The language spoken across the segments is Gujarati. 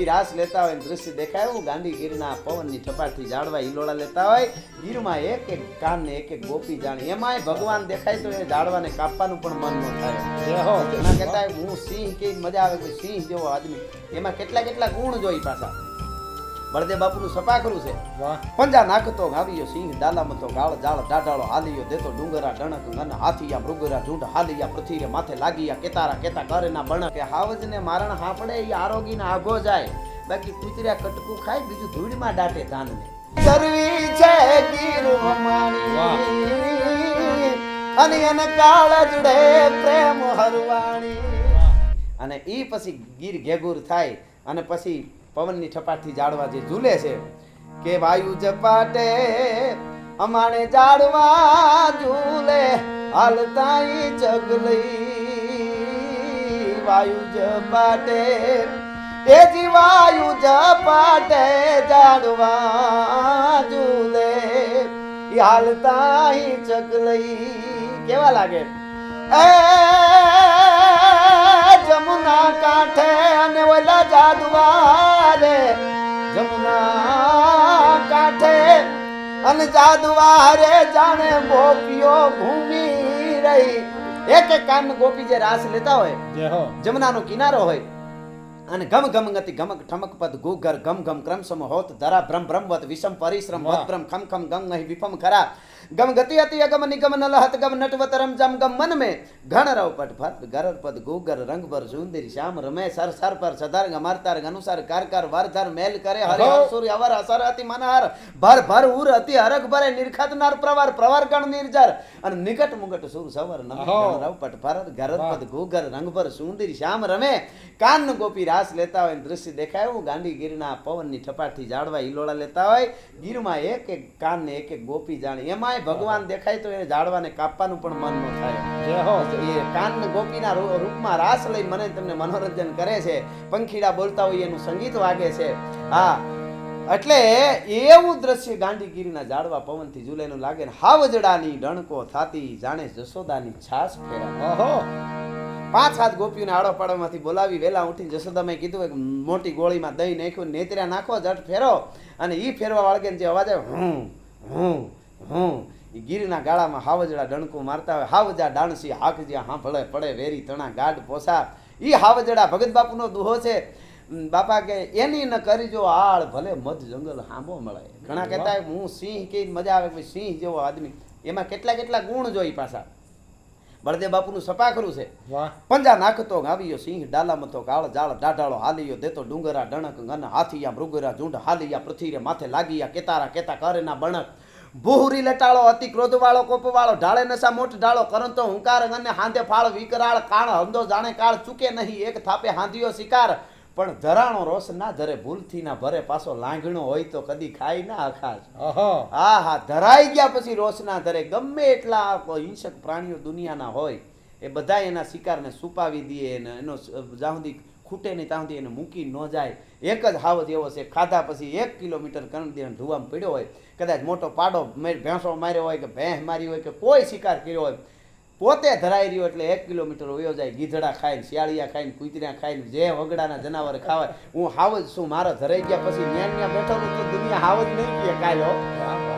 ગોપી રાસ લેતા હોય દ્રશ્ય દેખાય. ગાંધી ગીરના પવનની ઠપાઠથી જાડવા હિલોળા લેતા હોય. ગીરમાં એક એક કાન ને એક એક ગોપી જાણે. એમાંય ભગવાન દેખાય તો એ જાડવાને કાપવાનું પણ મન ન થાય. હો. એના કહેતા હું સિંહ કે મજા આવે કે સિંહ જેવો આદમી. એમાં કેટલા કેટલા ગુણ જોઈ પાછા. બળદેવ બાપુનું સપાખરું છે. પંજા નાખતો ગાવ્યો સિંહ દાલામતો ગાળ જાળ ડાઢાળો હાલિયો દેતો ડુંગરા ડણક ગન હાથિયા મૃગરા ઝૂંડ હાલિયા પૃથ્વીરે માથે લાગીયા કેતારા કેતા કરેના બણ કે હાવજને મારણ હાપડે આરોગી આરોગીને આગો જાય. બાકી કૂતર્યા કટકું ખાય બીજું ધૂળમાં દાટે ધાનને. કરવી છે અને એને કાળ જુડે પ્રેમ હરવાણી. અને ઈ પછી ગીર ઘેગુર થાય અને પછી પવનની ઠપાઠથી જાડવા જે ઝૂલે છે, કે વાયુ જપાટે અમાણે ઝાડવા ઝૂલે હાલતાઈ જગલી વાયુ જપાટે એ જી વાયુ જપાટે જાડવા ઝૂલે હાલતાઈ જગલઈ કેવા લાગે? એ જમુના કાંઠે અને ઓલા જાદુવારે. જમુના કાંઠે અને જાદુવારે જાણે ગોપીઓ ભૂમિ રહી. એક એક કાન ગોપી જે રાસ લેતા હોય જમનાનો કિનારો હોય અને ગમ ગમ ગતિ ગમક ઠમક પદ ગુગર ગમ ગમ ક્રમ સમ હોત ધરા ભ્રમ ભ્રમવત વિષમ પરિશ્રમ વત ભ્રમ ખમ ખમ ગમ નહીં વિપમ ખરા. ગમ ગતિ અતિ અગમ નિગમ નલહત ગમ નટવત રમ જમ ગમ મન મે. ઘણ રવ પટ ભત ગરર પદ ગોગર રંગ પર સુંદર શ્યામ રમે સર સર પર સદાર ગમારતાર અનુસાર કાર કાર વર ધર મેલ કરે હરે. હર સૂર્ય અવર અસર અતિ મનહર. ભર ભર ઉર અતિ હરક ભરે નિર્ખત નાર પ્રવાર પ્રવાર ગણ નિર્જર. અને નિકટ મુગટ સુર સવર નમ રવ પટ ફર ગરર. પદ ગોગર રંગ પર સુંદર શ્યામ રમે. કાન ગોપી રાસ લેતા હોય દ્રશ્ય દેખાય. એવું ગાંધી ગીરના પવનની ઠપાઠથી જાડવા હિલોળા લેતા હોય. ગીરમાં એક એક કાન ને એક એક ગોપી જાણે. એમાંય ભગવાન દેખાય તો એ જાડવાને કાપવાનું પણ મન ન થાય. જે હો. એ કાન ગોપીના રૂપમાં રાસ લઈ મને તમને મનોરંજન કરે છે. પંખીડા બોલતા હોય એનું સંગીત વાગે છે. હા. એટલે એવું દ્રશ્ય ગાંધીગીરીના ઝાડવા પવનથી ઝૂલેલું લાગે ને હાવજડાની ડણકો થાતી જાણે જશોદાની છાસ ફેરા. ઓહો પાંચ સાત ગોપીઓને આડો પાડોમાંથી બોલાવી વેલા ઉઠીને જશોદામાં કીધું કે મોટી ગોળીમાં દહીં નાખ્યું નેત્ર્યા નાખો જટ ફેરો. અને એ ફેરવા વાળગે જે અવાજ આવે હું હું હું એ ગીરના ગાળામાં હાવજડા ડણકું મારતા હોય. હાવજા ડાણસી હાકજ્યા હાંભળે પડે વેરી તણા ગાઢ પોસા એ હાવજડા ભગત બાપુનો દુહો છે. બાપા કે એની ન કરીજો આળ ભલે મધ જંગલ હાંભો મળે. ઘણા કહેતા હું સિંહ કે મજા આવે કે સિંહ જેવો આદમી. એમાં કેટલા કેટલા ગુણ જોઈ પાછા. બળદેવ બાપુનું સપાખરું છે. પંજા નાખતો ગાવ્યો સિંહ ડાલામાં તો ગાળ જાળ ડાઢાળો હાલીયો દેતો ડુંગરા ડણક ગન હાથીયા મૃગરા ઝુંડ હાલીયા પૃથ્વીરે માથે લાગીયા કેતારા કેતા કરેના બણક. બુહરી લટાળો અતિ ક્રોધવાળો કોપવાળો ઢાળે નશા મોટ ઢાળો કરંતો હુંકાર અને હાંધે ફાળ વિકરાળ કાળ હંદો જાણે કાળ ચૂકે નહીં એક થાપે હાંધિયો શિકાર. પણ ધરાણો રોષ ના ધરે ભૂલથી ના ભરે પાછો લાંઘણો હોય તો કદી ખાઈ ના અખાશ હા હા ધરાઈ ગયા પછી રોસ ના ધરે ગમે એટલા હિંસક પ્રાણીઓ દુનિયાના હોય એ બધા એના શિકારને સુપાવી દે એનો સુધી ખૂટે નહીં ત્યાં સુધી એને મૂકી ન જાય. એક જ હાવજ એવો છે, ખાધા પછી એક કિલોમીટર કણ દે ધુવામાં પડ્યો હોય, કદાચ મોટો પાડો ભેંસો માર્યો હોય કે ભેંસ મારી હોય કે કોઈ શિકાર કર્યો હોય, પોતે ધરાઈ રહ્યો એટલે એક કિલોમીટર વયો જાય, ગીધડા ખાઈને, શિયાળિયા ખાઈને, કૂતર્યા ખાઈને, જે વગડાના જનાવર ખાવાય, હું હાવજ શું મારા ધરાઈ ગયા પછી ન્યાન ન્યા બેઠો તો દુનિયા હાવજ નહીં કહે કાયો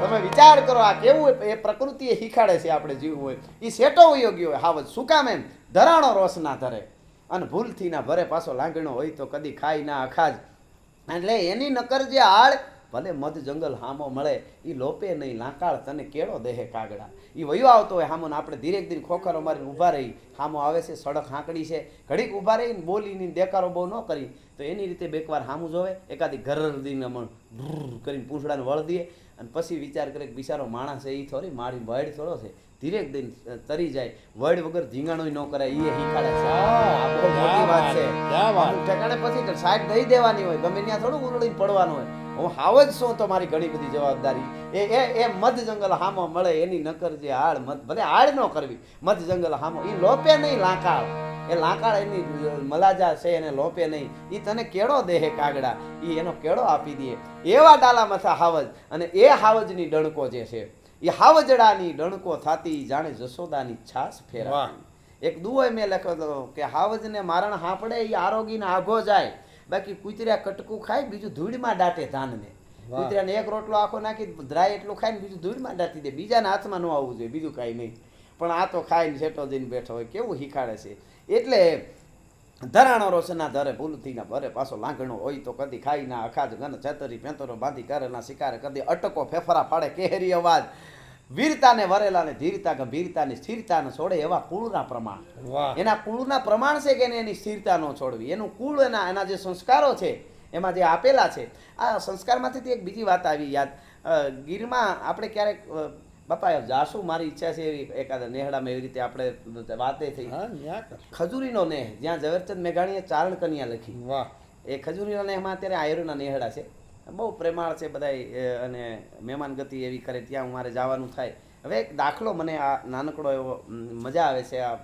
તમે વિચાર કરો, આ કેવું એ પ્રકૃતિ એ શીખાડે છે આપણે જીવવું હોય. એ સેટો યોગ્ય હોય, હાવજ. શું કામ એમ? ધરાણો રોષ ના ધરે. અને ભૂલથી ના ભરે પાછો લાંગણો હોય તો કદી ખાઈ ના અખાજ એટલે એની નકર જે આળ ભલે મધ જંગલ હામો મળે એ લોપે નહીં લાંકાળ તને કેળો દેહે કાગડા. એ વયો આવતો હોય હામો ને આપણે ધીરે ધીરે ખોખરો મારીને ઊભા રહી. હામો આવે છે સડક હાંકડી છે. ઘડીક ઊભા રહીને બોલીને દેકારો બહુ ન કરી. તો એની રીતે બેકવાર હામું જોવે એકાદી ઘર દીને મણ કરીને પૂંછડાને વળ દે અને પછી વિચાર કરે કે બિચારો માણસ છે એ થોડી મારી વડ થોડો છે. ધીરેક દિન તરી જાય. વડ વગર ધીંગાણો ન કરાય એ હિંકાળે છે. આ બહુ મોટી વાત છે. ઠેકાણે પછી સાઈડ દઈ દેવાની હોય. ગમે ત્યાં થોડું ઉરળીને પડવાનું હોય. હું હાવ જ શું તો મારી ઘણી બધી જવાબદારી. એ એ એ મધ જંગલ હામો મળે એની નકર જે હાડ મધ ભલે હાડ ન કરવી મધ જંગલ હામો એ લોપે નહીં લાંકાળ. એ લાંકાળ એની મલાજા છે એને લોપે નહીં. એ તને કેળો દેહે કાગડા એ એનો કેળો આપી દે. એવા ડાલા મથા હાવજ અને એ હાવજની ડણકો જે છે એ હાવજડાની ડણકો થતી જાણે જશોદાની છાસ ફેરવા એક દુઓય મેં લખ્યો હતો કે હાવજને મારણ હાંપડે એ આરોગીને આઘો જાય. બાકી કૂતર્યા કટકું ખાય બીજું ધૂળમાં દાટે ધાનને. કૂતરાને એક રોટલો આખો નાખી ધ્રાય એટલું ખાઈને બીજું ધૂળમાં દાટી દે. બીજાના હાથમાં ન આવવું જોઈએ બીજું કાંઈ નહીં. પણ આ તો ખાઈને છેટો જઈને બેઠો હોય કેવું શીખાડે છે? એટલે ધરાણો રોશના ધરે ભૂલથી ના ભરે પાછો લાંગણો હોય તો કદી ખાઈ ના અખાજ ગન છેતરી પેંતરો બાંધી કરે ના શિકારે કદી અટકો ફેફરા ફાડે કેહરી અવાજ. વીરતાને વરેલાને ધીરતા ગંભીરતાને સ્થિરતાને છોડે એવા કુળના પ્રમાણ. એના કુળના પ્રમાણ છે કે એની સ્થિરતા ન છોડવી? એનું કુળ એના એના જે સંસ્કારો છે એમાં જે આપેલા છે આ સંસ્કારમાંથી એક બીજી વાત આવી યાદ. ગીરમાં આપણે ક્યારેક બાપા જાશું મારી ઈચ્છા છે એવી એકાદ નેહડામાં એવી રીતે આપણે વાતે થઈ. ખજૂરીનો નેહ જ્યાં ઝવેરચંદ મેઘાણીએ ચારણ કન્યા લખી. વાહ. એ ખજૂરીનો નેહમાં અત્યારે આયુર્વેદના નેહડા છે. બહુ પ્રેમાળ છે બધાય અને મહેમાન ગતિ એવી કરે ત્યાં મારે જવાનું થાય. હવે એક દાખલો મને આ નાનકડો એવો મજા આવે છે આ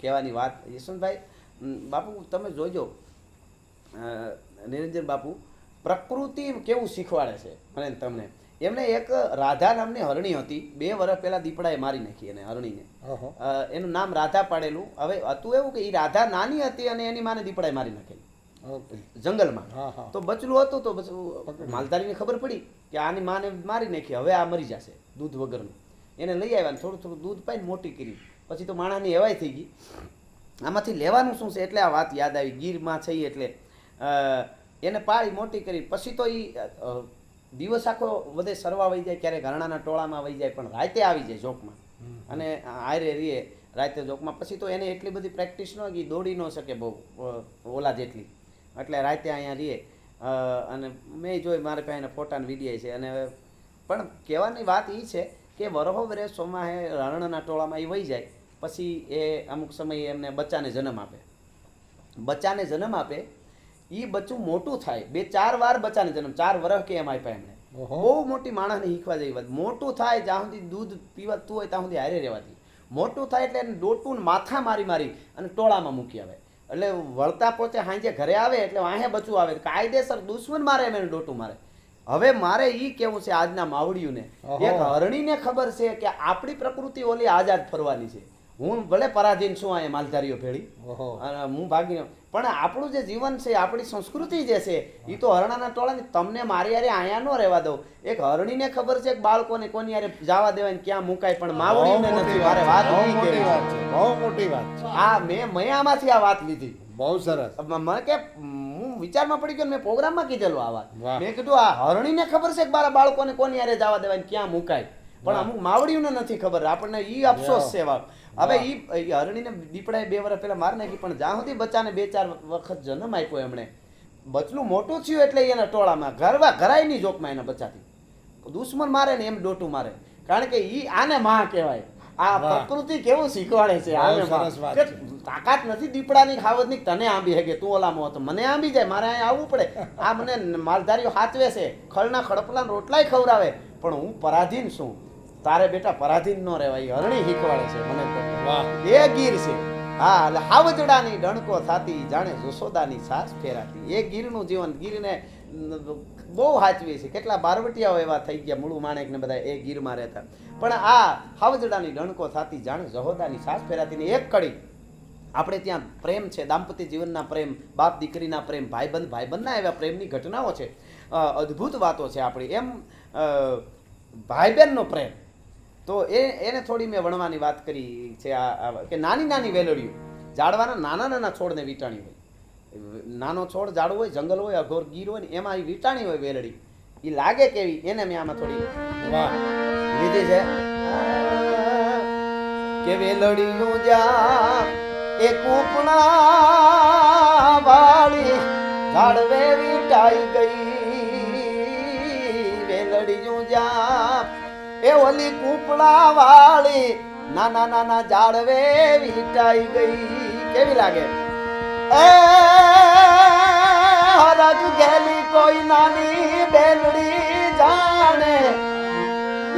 કહેવાની વાત. યશવંતભાઈ બાપુ તમે જોજો. નિરંજન બાપુ પ્રકૃતિ કેવું શીખવાડે છે? મને તમને. એમને એક રાધા નામની હરણી હતી. બે વર્ષ પહેલા દીપડાએ મારી નાખી એને હરણીને. એનું નામ રાધા પાડેલું. હવે હતું એવું કે એ રાધા નાની હતી અને એની માને દીપડાએ મારી નાખેલી. જંગલમાં. તો બચલું હતું તો બચલું માલધારીને ખબર પડી કે આની માને મારી નાખી હવે આ મરી જશે દૂધ વગરનું. એને લઈ આવ્યા ને થોડું થોડું દૂધ પાઈને મોટી કરી. પછી તો માણાની એવાય થઈ ગઈ. આમાંથી લેવાનું શું છે એટલે આ વાત યાદ આવી ગીરમાં છે એટલે એને પાળી મોટી કરી. પછી તો એ દિવસ આખો વધે સરવા વહી જાય ક્યારેક ઘરણાના ટોળામાં વહી જાય પણ રાતે આવી જાય જોકમાં અને આયરે રીએ રાતે જોકમાં પછી તો એને એટલી બધી પ્રેક્ટિસ ન કે દોડી ન શકે બહુ ઓલા જેટલી. એટલે રાતે અહીંયા રહીએ. અને મેં જોઈ મારે પાસે એના ફોટા વીડિયો છે. અને પણ કહેવાની વાત એ છે કે વરહો વરે સોમાહે રણના ટોળામાં એ વહી જાય. પછી એ અમુક સમયે એમને બચ્ચાને જન્મ આપે. બચ્ચાને જન્મ આપે એ બચ્ચું મોટું થાય. બે ચાર વાર બચ્ચાને જન્મ. ચાર વર્ષ કે એમ આપ્યા એમને. બહુ મોટી માણસને શીખવા જેવી વાત. મોટું થાય જ્યાં સુધી દૂધ પીવાતું હોય ત્યાં સુધી હારે રહેવાથી. મોટું થાય એટલે એને ડોટું માથા મારી મારી અને ટોળામાં મૂકી આવે. એટલે વળતા પોતે સાંજે ઘરે આવે એટલે વાંહે બચવું આવે. કાયદેસર દુશ્મન મારે એમ એને ડોટું મારે. હવે મારે ઈ કેવું છે આજના માવડિયુંને ઓહો. એક હરણીને ખબર છે કે આપણી પ્રકૃતિ ઓલી આઝાદ ફરવાની છે. હું ભલે પરાધીન છું અહીંયા માલધારીઓ ભેળી. અને હું ભાગી પણ આપણું જે જીવન છે આપણી સંસ્કૃતિ જે છે એ તો હરણાના ટોળાની તમને મારી યારે અહીંયા ન રહેવા દઉં. એક હરણીને ખબર છે કે બાળકોને કોની યારે જવા દેવાય ક્યાં મુકાય પણ માવડીને નથી મારે વાત મોટી વાત છે. બહુ મોટી વાત આ મેં મયામાંથી આ વાત લીધી. બહુ સરસ. મને કે હું વિચારમાં પડી ગયો ને મેં પ્રોગ્રામમાં કીધેલું આ વાત. મેં કીધું આ હરણીને ખબર છે કે મારા બાળકોને કોની યારે જવા દેવાય ક્યાં મુકાય? પણ. અમુક માવડીઓને નથી ખબર. આપણને ઈ અફસોસ છે વાત હવે ઈ હરણીને દીપડાએ બે વર્ષ પહેલા મારી નાખી પણ જ્યાં સુધી બચ્ચાને બે ચાર વખત જન્મ આપ્યો એમણે બચલું મોટું થયું એટલે એના ટોળામાં ઘરવા ઘરાય નહીં જોકમાં એના બચ્ચાથી. દુશ્મન મારે ને એમ ડોટું મારે. કારણ કે ઈ આને માં કહેવાય. આ પ્રકૃતિ કેવું શીખવાડે છે કે. તાકાત નથી દીપડાની ખાવતની તને આંબી હગે તું ઓલામાં હતો. મને આંબી જાય મારે અહીંયા આવવું પડે. આ મને માલધારીઓ હાચવે છે. ખળના ખડપલા રોટલાય ખવડાવે. પણ હું પરાધીન છું. તારે બેટા પરાધીન ન રહેવાય હરણી શીખવાડે છે મને તો. એ ગીર છે. હા એટલે હાવજડાની ડણકો થાતી જાણે જસોદાની સાસ ફેરાતી. એ ગીરનું જીવન ગીરને બહુ હાચવી છે. કેટલા બારવટિયાઓ એવા થઈ ગયા મૂળું માણેક ને બધા એ ગીરમાં રહેતા. પણ આ હાવજડાની ડણકો થાતી જાણે જહોદાની સાસ ફેરાતી ને એક કડી. આપણે ત્યાં પ્રેમ છે દાંપત્ય જીવનના પ્રેમ બાપ દીકરીના પ્રેમ ભાઈબંધ ભાઈબંધના એવા પ્રેમની ઘટનાઓ છે. અદ્ભુત વાતો છે આપણી. એમ અ, ભાઈ બહેનનો પ્રેમ. તો એ એને થોડી મેં વણવાની વાત કરી છે આ કે નાની નાની વેલડીઓ. ઝાડવાના નાના નાના છોડને વીંટાણી હોય. નાનો છોડ ઝાડવું હોય, જંગલ હોય, અઘોર ગીર હોય ને એમાં એ વીંટાણી હોય વેલડી. એ લાગે કેવી? એને મેં આમાં થોડી વાહ લીધી છે. કે વેલડીયું જા એ કૂપણા વાળી ઝાડવે વીંટાઈ ગઈ. એ ઓલી કૂપણા વાળી નાના નાના જાળવે વીટાઈ ગઈ. કેવી લાગે? એ હરક ગેલી કોઈ નાની બેલડી જાણે.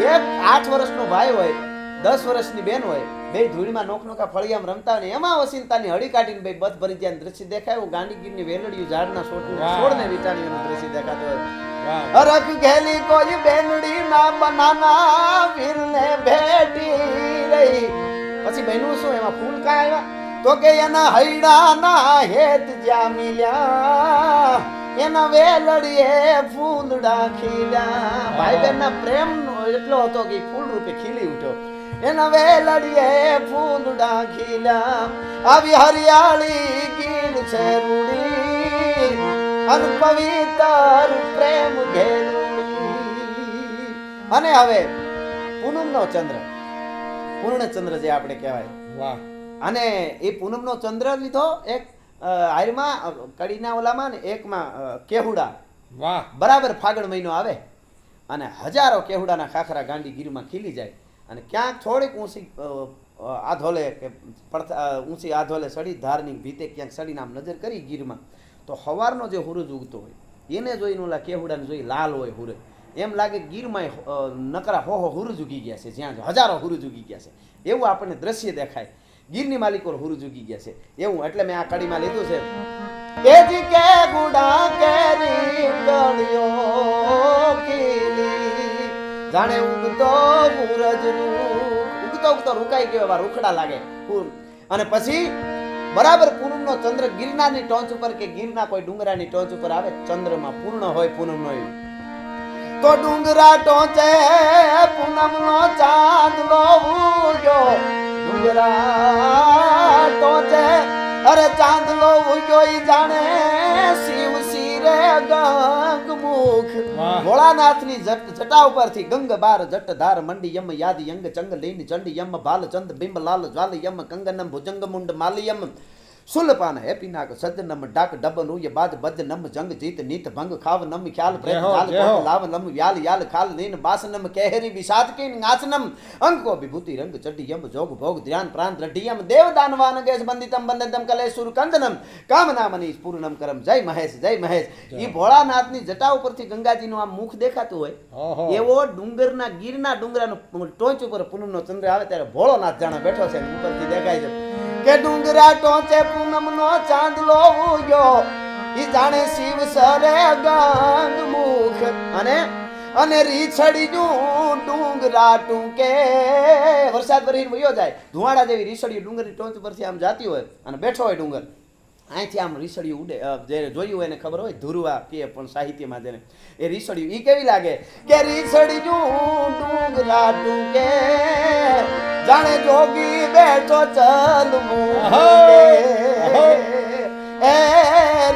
એક આઠ વર્ષનો ભાઈ હોય. દસ વર્ષની બેન હોય બે ધૂળીમાં નોક નોકા ફળિયામાં રમતા હોય એમાં વસીનતાની હળી કાઢીને બે બધ ભરી ત્યાં દ્રશ્ય દેખાય. એવું ગાંડીગીરની વેલડિયું ઝાડના છોડને વિટાણીઓનું દ્રશ્ય દેખાતું હોય. રખ ઘેલી કોઈ બેનડી ના બનાના વીરને ભેટી રહી. પછી બહેનું શું? એમાં ફૂલ કાય આવ્યા? તો કે એના હૈડાના હેત જ્યાં મિલ્યા એના વેલડીએ ફૂલડા ખીલ્યા. ભાઈ બહેનના પ્રેમ એટલો હતો કે ફૂલ રૂપે ખીલી એના વેલડીએ ફૂંદડા ખીલ્યા. આવી હરિયાળી ગીર છે રૂડી. અન પવિત્ર પ્રેમ અને હવે પૂનમનો ચંદ્ર. પૂર્ણચંદ્ર જે આપણે કહેવાય. વાહ. અને એ પૂનમનો ચંદ્ર લીધો એક આયરમાં કડીના ઓલામાં ને એકમાં કેહુડા. વાહ. બરાબર ફાગણ મહિનો આવે. અને હજારો કેહુડાના ખાખરા ગાંડી ગીરમાં ખીલી જાય. અને ક્યાંક થોડીક ઊંચી આધોલે કે ઊંચી આધોલે સડી, ધારની ભીતે ક્યાંક સડીને આમ નજર કરી ગીરમાં, તો હવારનો જે હુરજ ઉગતો હોય, એને જોઈને ઓલા કેહુડાને જોઈ લાલ હોય હુરજ એમ લાગે ગીરમાં નકરા હો હો હુરજ ઉગી ગયા છે, જ્યાં હજારો હુરજ ઉગી ગયા છે. એવું આપણને દ્રશ્ય દેખાય. ગીરની માલિકો હુરજ ઉગી ગયા છે. એવું, એટલે મેં આ કડીમાં લીધું છે. કે ગુડા કેરી કળિયો જાણે ઉગતો સૂરજ ઉગતો ઉગતો રૂકાઈ ગયો એવા રૂખડા લાગે પૂર- અને પછી બરાબર પૂનમનો ચંદ્ર ગિરનારની ટોચ ઉપર કે ગિરના કોઈ ડુંગરાની ટોચ ઉપર આવે, ચંદ્રમાં પૂર્ણ હોય પૂનમનો એવું તો ડુંગરા ટોચે પૂનમનો ચાંદલો ઉગ્યો. ડુંગરા ટોચે અરે ચાંદલો ઉગ્યો ઈ જાણે શિવ શિરે ગંગ મુખ વાહ. ભોળાનાથની જટ જટા ઉપરથી ગંગ બાર જટ ધાર મંડી યમ યાદ યંગ ચંગ લીન ચંડી યમ ભાલ ચંદ બિંબ લાલ જ્વાલ યમ કંગનમ ભુજંગ મુંડ માલિયમ સુલપાન હેપીનાક સજ્જનમ ડાક ડબન ઉય બાદ બદ નમ જંગ જીત નીત ભંગ ખાવ નમ ખ્યાલ પ્રેત હો. કોટ લાવ નમ વ્યાલ યાલ ખાલ નીન બાસનમ કેહરી વિષાદ કિન નાચનમ અંકો વિભૂતિ રંગ ચડી યમ જોગ ભોગ ધ્યાન પ્રાંત રઢિયમ દેવ દાનવાન ગેસ બંદિતમ બંદિતમ કલેશુર કંદનમ કામના મનીષ પૂર્ણમ કરમ જય મહેશ જય મહેશ ઈ ભોળાનાથની જટા ઉપરથી ગંગાજીનું આમ મુખ દેખાતું હોય એવો ડુંગરના ગીરના ડુંગરાનું ટોચ ઉપર પૂનમનો ચંદ્ર આવે ત્યારે ભોળોનાથ જાણે બેઠો છે ઉપરથી દેખાય છે કે ડુંગરા ટોચે પૂનમનો ચાંદલો ઉગ્યો ઈ જાણે શિવ સરે ગંગ મુખ. અને અને રીછડી જું ડુંગરા ટૂંકે. વરસાદ વરીને વયો જાય. ધુવાડા જેવી રીછડી ડુંગરની ટોચ પરથી આમ જાતી હોય અને બેઠો હોય ડુંગર. અહીંથી આમ રીસડિયું ઉડે જે જોયું હોય એને ખબર હોય ધુરવા કે પણ સાહિત્યમાં જેને. એ રીસડિયું એ કેવી લાગે? કે રીસડિયું ડુંગરા ડુંગે જાણે જોગી બેઠો ચલમું એ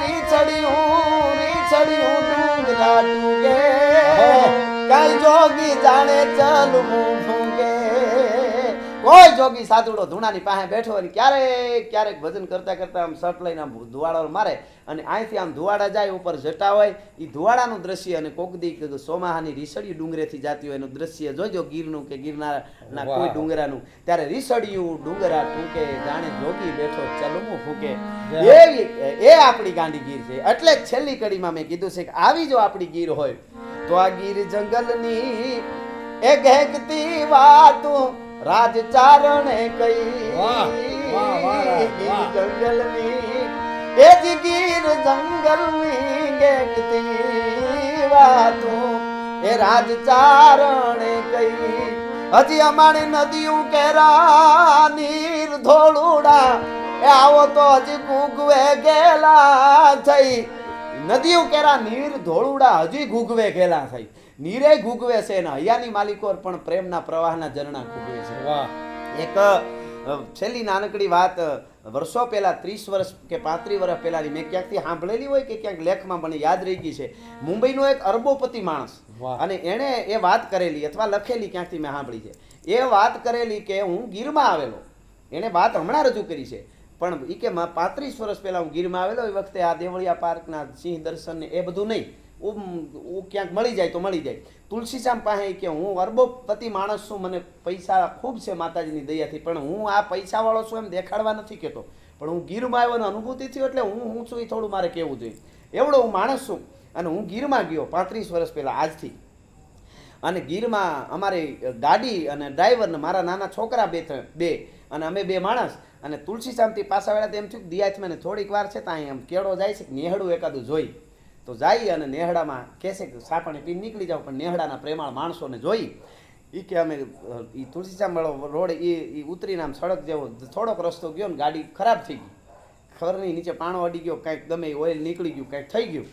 રીસડિયું રીસડિયું ડુંગરા ડુંગે કાલ જોગી જાણે ભૂંગે કોઈ જોગી સાધુડો ધૂણાની પાસે બેઠો અને ક્યારેક ક્યારેક ભજન કરતા કરતા આમ શર્ટ લઈને આમ ધુવાડો મારે અને અહીંથી આમ ધુવાડા જાય ઉપર જટા હોય એ ધુવાડાનું દ્રશ્ય અને કોકદી કે સોમાહાની રીસડિયું ડુંગરેથી જાતી હોય એનું દ્રશ્ય જોજો ગીરનું કે ગિરનારના કોઈ ડુંગરાનું. ત્યારે રીસડિયું ડુંગરા ટૂંકે જાણે જોગી બેઠો ચલમું ફૂકે. એવી એ આપણી ગાંડી ગીર છે. એટલે છેલ્લી કડીમાં મેં કીધું છે કે આવી જો આપણી ગીર હોય તો આ ગીર જંગલની એ ગહેકતી વાતું રાજ ચારણે કઈ જંગલની એ જ ગીર જંગલની ગહેકતી વાતું. એ રાજ ચારણે કઈ હજી અમારી નદીયું કેરા નીર ધોળુડા. એ આવો તો હજી ગુગવે ગેલા થઈ. નદીઓ કેરા નીર ધોળુડા હજી ગુગવે ગેલા થઈ. નીરે ગુગવે છે ને હૈયાની માલિકો પણ પ્રેમના પ્રવાહના ઝરણા ગુગવે છે. વાહ. એક છેલ્લી નાનકડી વાત વર્ષો પહેલા ત્રીસ વર્ષ કે પાંત્રીસ વર્ષ પહેલાની મેં ક્યાંકથી સાંભળેલી હોય કે ક્યાંક લેખમાં મને યાદ રહી ગઈ છે. મુંબઈનો એક અરબોપતિ માણસ. અને એણે એ વાત કરેલી અથવા લખેલી ક્યાંકથી મેં સાંભળી છે. એ વાત કરેલી કે હું ગીરમાં આવેલો. એણે વાત હમણાં રજૂ કરી છે. પણ એ કે પાંત્રીસ વર્ષ પહેલા હું ગીરમાં આવેલો એ વખતે આ દેવળિયા પાર્કના સિંહ દર્શન ને એ બધું નહીં. ક્યાંક મળી જાય તો મળી જાય. તુલસીશ્યામ પાસે કે હું અરબોપતિ માણસ છું, મને પૈસા ખૂબ છે માતાજીની દયાથી, પણ હું આ પૈસાવાળો છું એમ દેખાડવા નથી કહેતો પણ હું ગીરમાં આવ્યો અનુભૂતિ થયો એટલે હું હું છું એ થોડું મારે કહેવું જોઈએ. એવડો હું માણસ છું અને હું ગીરમાં ગયો પાંત્રીસ વર્ષ પહેલાં આજથી. અને ગીરમાં અમારી ગાડી અને ડ્રાઈવરને મારા નાના છોકરા બે બે અને અમે બે માણસ. અને તુલસી શામથી પાછા વેળા એમ થયું દિયાથી ને થોડીક વાર છે ત્યાં એમ કેળો જાય છે નેહડું એકાદું જોઈ. તો જાય અને નેહડામાં કહેશે કે સાપણી પીને નીકળી જાવ, પણ નેહડાના પ્રેમાળ માણસોને જોઈ. એ કે અમે એ તુલસીચામવાળો રોડ એ એ ઉતરીને આમ સડક જેવો થોડોક રસ્તો ગયો ને ગાડી ખરાબ થઈ ગઈ. ખરની નીચે પાણો અડી ગયો, કાંઈક ગમે ઓઇલ નીકળી ગયું, કાંઈક થઈ ગયું.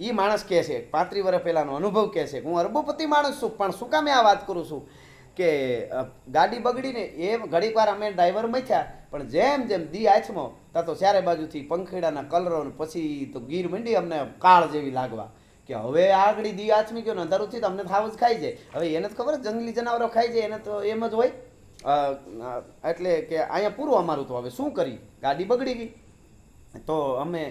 એ માણસ કહે છે, પાંત્રીસ વર્ષ પહેલાંનો અનુભવ કહે છે હું અરબોપતિ માણસ છું, પણ શું કામે આ વાત કરું છું? કે ગાડી બગડીને એ ઘડીક વાર અમે ડ્રાઈવર મચ્યા, પણ જેમ જેમ દી આછમો, તા ચારે બાજુથી પંખેડાના કલરો પછી તો ગીર મંડી અમને કાળ જેવી લાગવા. કે હવે આગળ દી આછમી ગયો ને તો અમને થાવ જ ખાઈ જાય. હવે એને તો ખબર જંગલી જનાવરો ખાઈ જાય, એને તો એમ જ હોય. એટલે કે અહીંયા પૂરું અમારું તો હવે શું કરી ગાડી બગડી ગઈ. તો અમે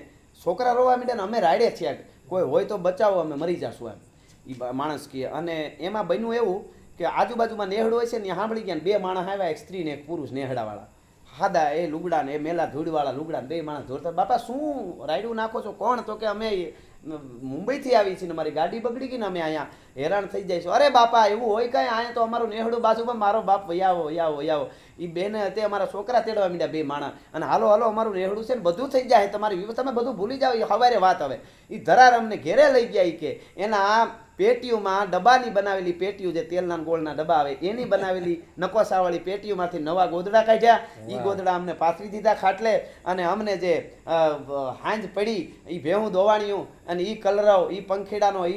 છોકરા રોવા માંડ્યા ને અમે રાડે છીએ કોઈ હોય તો બચાવો, અમે મરી જશું એમ. એ માણસ કહે અને એમાં બન્યું એવું કે આજુબાજુમાં નેહડ હોય છે ને સાંભળી ગયા બે માણસ આવ્યા, એક સ્ત્રી એક પુરુષ નેહડાવાળા. હાદા એ લુગડા ને એ મેલા ધૂળવાળા લુગડા બે માણસ ધોરતા બાપા, શું રાયડું નાખો છો? કોણ? તો કે અમે મુંબઈથી આવી છીએ ને મારી ગાડી બગડી ગઈ ને અમે અહીંયા હેરાન થઈ જઈશું અરે બાપા, એવું હોય કાંઈ? અહીંયા તો અમારું નેહડું બાજુમાં મારો બાપ વયાવો વયાવો વયાવો. એ બેને તે અમારા છોકરા તેડવા માંડ્યા બે માણા અને હાલો હાલો, અમારું નેહડું છે ને બધું થઈ જાય. તમારી તમે બધું ભૂલી જાઓ એ હવારે વાત હવે. એ ધરાર અમને ઘેરે લઈ ગયા કે, એના આ પેટીઓમાં ડબ્બાની બનાવેલી પેટીઓ જે તેલના ગોળના ડબ્બા આવે એની બનાવેલી નકોસાવાળી પેટીઓમાંથી નવા ગોદડા કાઢ્યા. એ ગોદડા અમને પાથરી દીધા ખાટલે અને અમને જે હાંજ પડી એ ભેહું દોવાણીયું અને એ કલરવ એ પંખેડાનો એ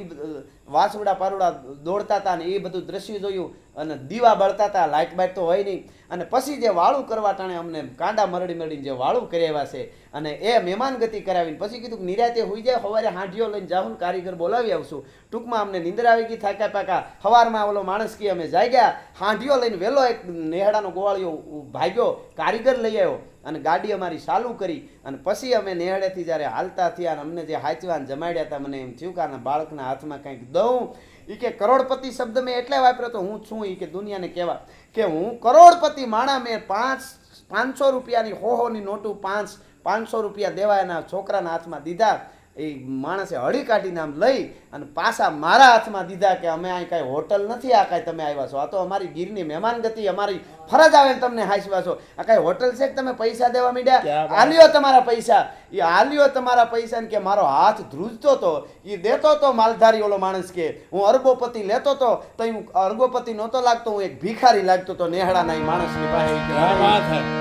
વાસુડા પારુડા દોડતા હતા ને એ બધું દ્રશ્ય જોયું અને દીવા બળતા હતા લાઇટ બાઇટ તો હોય નહીં. અને પછી જે વાળું કરવા ટાણે અમને કાંડા મરડી મરડીને જે વાળું કર્યા છે અને એ મહેમાન ગતિ કરાવીને પછી કીધું નિરાતે હોઈ જાય સવારે હાંઢીઓ લઈને જાઉં કારીગર બોલાવી આવશું. ટૂંકમાં અમને નિંદર આવી ગઈ, થાક્યા પાકા સવારમાં ઓલો માણસ કી અમે જાગ્યા, હાંઢીઓ લઈને વહેલો એક નેહડાનો ગોવાળીઓ ભાગ્યો, કારીગર લઈ આવ્યો. અને ગાડી અમારી ચાલુ કરી અને પછી અમે નેહડેથી જ્યારે હાલતા થયા અને અમને જે હાચવાન જમાડ્યા હતા, મને એમ થયું કે આના બાળકના હાથમાં કંઈક દઉં. એ કે કરોડપતિ શબ્દ મેં એટલે વાપર્યો તો હું છું એ કે દુનિયાને કહેવા કે હું કરોડપતિ માણા, મેં પાંચ, પાંચસો રૂપિયાની હોહોની નોટું પાંચ, પાંચસો રૂપિયા દેવા એના છોકરાના હાથમાં દીધા. એ માણસે હળી કાઢીને આમ લઈ અને પાછા મારા હાથમાં દીધા કે અમે અહીં કાંઈ હોટલ નથી, આ કાંઈ તમે આવ્યા છો. આ તો અમારી ગીરની મહેમાનગતિ, અમારી ફરજ આવે ને તમને હાંસવા છો. આ કઈ હોટલ છે તમે પૈસા દેવા મીડ્યા? આલ્યો તમારા પૈસા. એ આલ્યો તમારા પૈસા કે મારો હાથ ધ્રુજતો તો એ દેતો તો માલધારી ઓલો માણસ કે હું અરબોપતિ લેતો તો તો હું અરબોપતિ નહોતો લાગતો હું એક ભિખારી લાગતો તો નેહડાના એ માણસની પાસે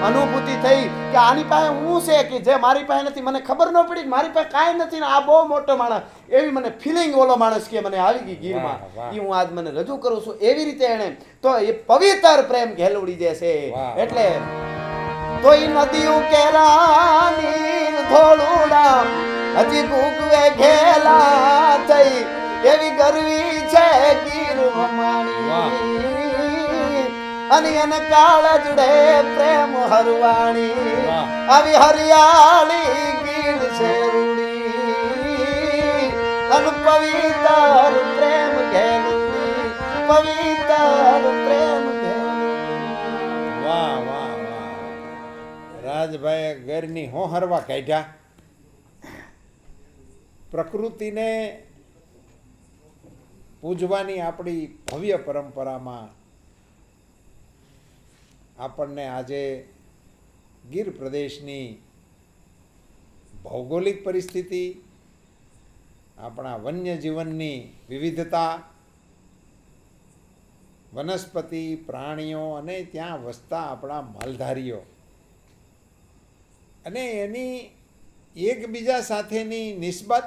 અનુભૂતિ થઈ કે આની પાસે હું છે કે જે મારી પાસે નથી? મને ખબર ન પડી મારી પાસે કાંઈ નથી ને આ બહુ મોટો માણસ. એવી મને ફિલિંગ ઓલો માણસ કે મને આવી ગઈ ગીરમાં. એ હું આજ મને રજૂ કરું છું. એવી રીતે એને તો એ પવિત્ર પ્રેમ ઘેલવડી દેશે એટલે તો એ નદીઓ કેરાની ધોળુડા હજી કુકવે ઘેલા થઈ. એવી ગરવી છે ગીર અને એને કાળજડે પ્રેમ હરવાણી. આવી હરિયાળી પવિત્ર પ્રેમ પવિત્ર પ્રેમ વાહ વાહ વાહ. રાજભાઈએ ઘરની હો હરવા કાઢ્યા. પ્રકૃતિને પૂજવાની આપણી ભવ્ય પરંપરામાં આપણને આજે ગીર પ્રદેશની ભૌગોલિક પરિસ્થિતિ આપણા વન્યજીવનની વિવિધતા, વનસ્પતિ, પ્રાણીઓ અને ત્યાં વસતા આપણા માલધારીઓ. અને એની એકબીજા સાથેની નિસ્બત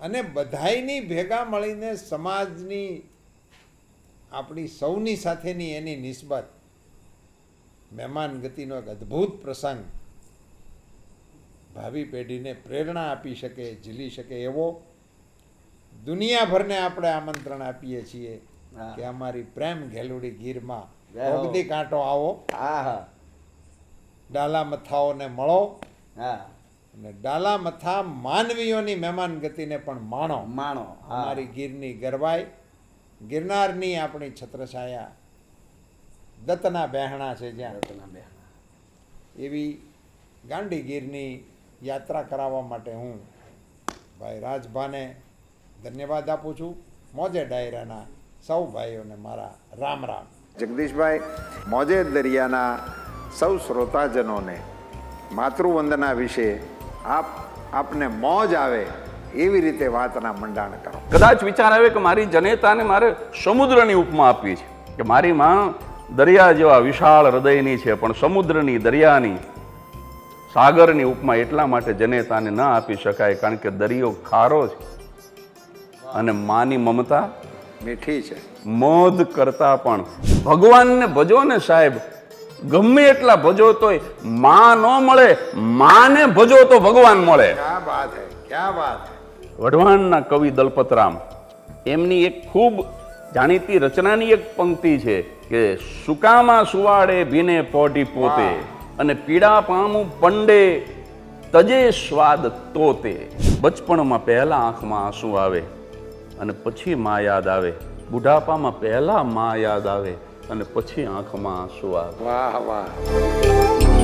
અને બધાયની ભેગા મળીને સમાજની આપણી સૌની સાથેની એની નિસ્બત. મહેમાન ગતિનો એક અદ્ભુત પ્રસંગ. ભાવિ પેઢીને પ્રેરણા આપી શકે ઝીલી શકે એવો દુનિયાભરને આપણે આમંત્રણ આપીએ છીએ કે અમારી પ્રેમ ઘેલુડી ગીરમાં. ઓગદી કાંટો આવો. ડાલા મથાઓને મળો અને ડાલા મથા માનવીઓની મહેમાન ગતિને પણ માણો. માણો. અમારી ગીરની ગરવાઈ ગિરનારની આપણી છત્રછાયા દત્તના બહેણા છે જ્યાં. દત્તના બહેણા. એવી ગાંડી ગીરની યાત્રા કરાવવા માટે હું ભાઈ રાજભાને ધન્યવાદ આપું છું. મોજે ડાયરાના સૌ ભાઈઓને મારા રામ રામ. જગદીશભાઈ મોજે દરિયાના સૌ શ્રોતાજનોને માતૃવંદના વિશે આપ આપને મોજ આવે એવી રીતે વાતના મંડાણ કરો. કદાચ વિચાર આવે કે મારી જનેતાને મારે સમુદ્રની ઉપમા આપવી છે. કે મારી માં દરિયા જેવા વિશાળ હૃદયની છે પણ સમુદ્રની દરિયાની સાગરની ઉપમા એટલા માટે જનેતાને ન આપી શકાય કારણ કે દરિયો ખારો છે અને માની મમતા મીઠી છે. મોદ કરતા પણ. ભગવાનને ભજો ને સાહેબ ગમે એટલા ભજો તોયમાં ન મળે માને ભજો તો ભગવાન મળે. ક્યાં વાત હે ક્યાં બાત વઢવાણના કવિ દલપતરામ એમની એક ખૂબ જાણીતી રચનાની એક પંક્તિ છે કે સુકામાં સુવાડે ભીને પોટી પોતે. અને પીડા પામું પંડે તજે સ્વાદ તોતે. બચપણમાં પહેલાં આંખમાં આંસુ આવે અને પછી માં યાદ આવે. બુઢાપામાં પહેલાં માં યાદ આવે અને પછી આંખમાં આંસુ આવે. વાહ વાહ.